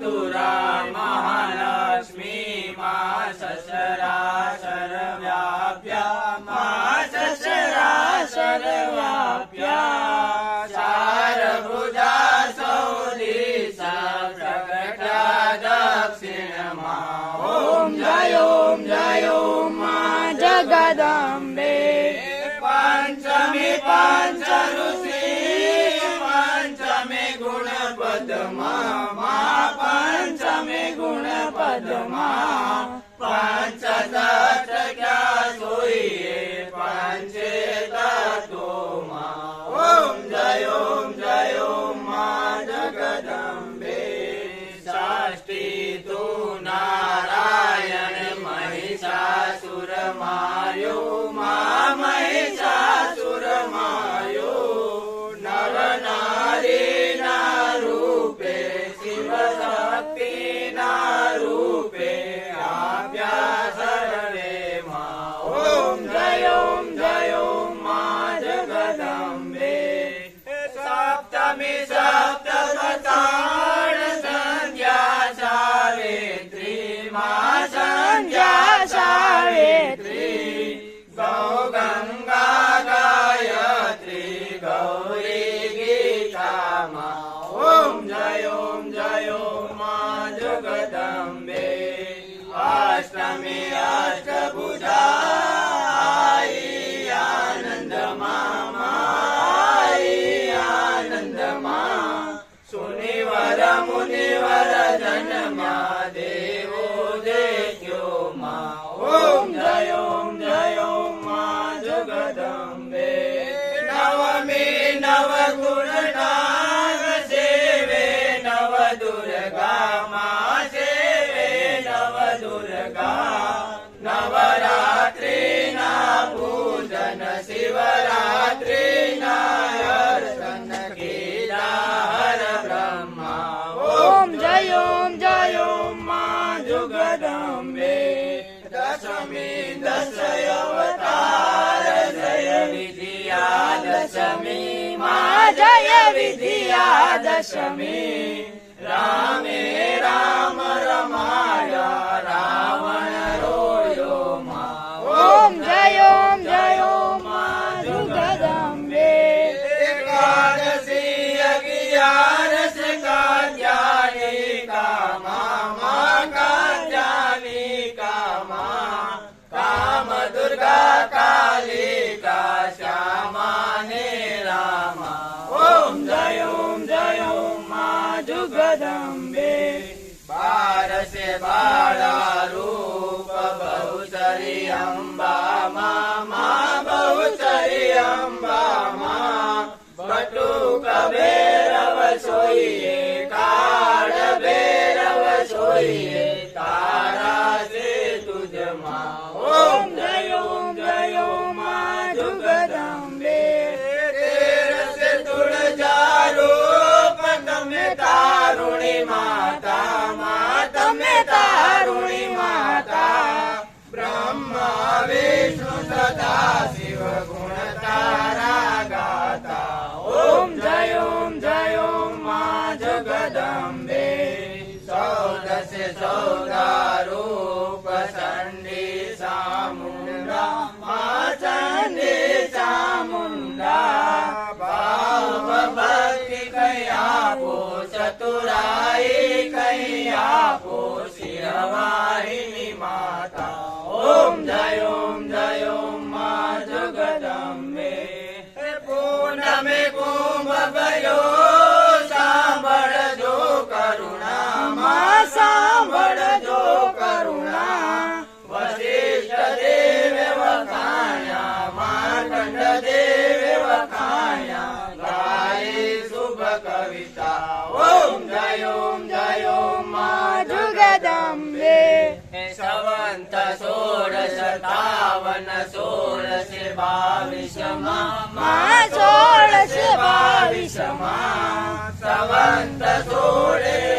दुरा महारी मा ससरा शरवा ससरा शरवाप्या सारभुजा दक्षिणं जयो मा जगदम्बे पञ्चमे पाच पञ्चमे गुणपद्मा ्याशाय श्री सौ गङ्गा गाय गौरी गीता ॐ जयों जयों माधुगतम्बे आश्रमे દુર્ગા માં સેવે નવ દુર્ગા. નવરાત્રી ના પૂજન શિવરાત્રી ના અર્ચન કીધા હર બ્રહ્મા. ઓમ જય ઓમ જય ઓમ. માં જુગદંબે. દશમી દશ અવતાર જય વિદ્યા દશમી. મા જય વિદ્યા દશમી. रामे राम रमाय रावण रोयो मा। ॐ जयो બારસે બાળા રૂપ બહુચરી અંબા મા બહુચરી અંબા માં બટુક ભૈરવ સોઈએ કાળ ભૈરવ સોઈએ તારા સે તુજમાં ઓમ જય ઓમ જય ઓમમાં જગદંબે તેરસ તુળજારો તમે તારુણી માતા से सौदा रूप चंडी चामुंडा माँ चंडी चामुंडा भाव भक्ति कैया को चतुराई कैया को शिवाहिनी माता ओम जयो कविता। ॐ द्यों जयो मा जुगदम्बे। सवन्त षोडस पावन सोरसे बाविष मा षोडश बाविषमा सवन्त सोरे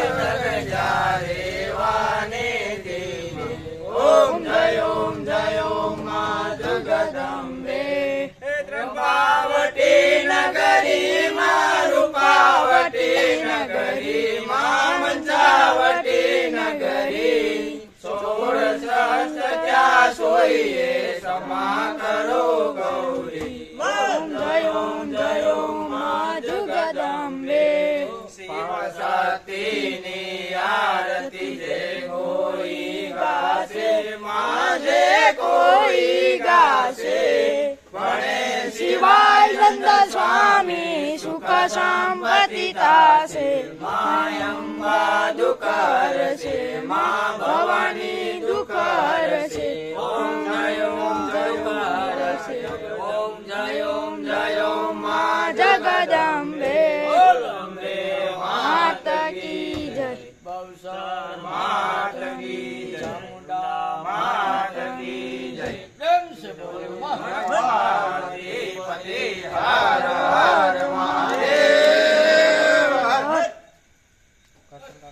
ત્યાં ક્ષમા કરો ગૌરી. ઓમ જય ઓમ જય ઓમ મા જગદંબે. શક્તિની આરતી જે કોઈ ગાશે માજે કોઈ ગાશે. ભણે શિવાય નંદ સ્વામી સુખ સંપત્તિ તાસે માયંબા દુકર છે મા ભવાની દુકાર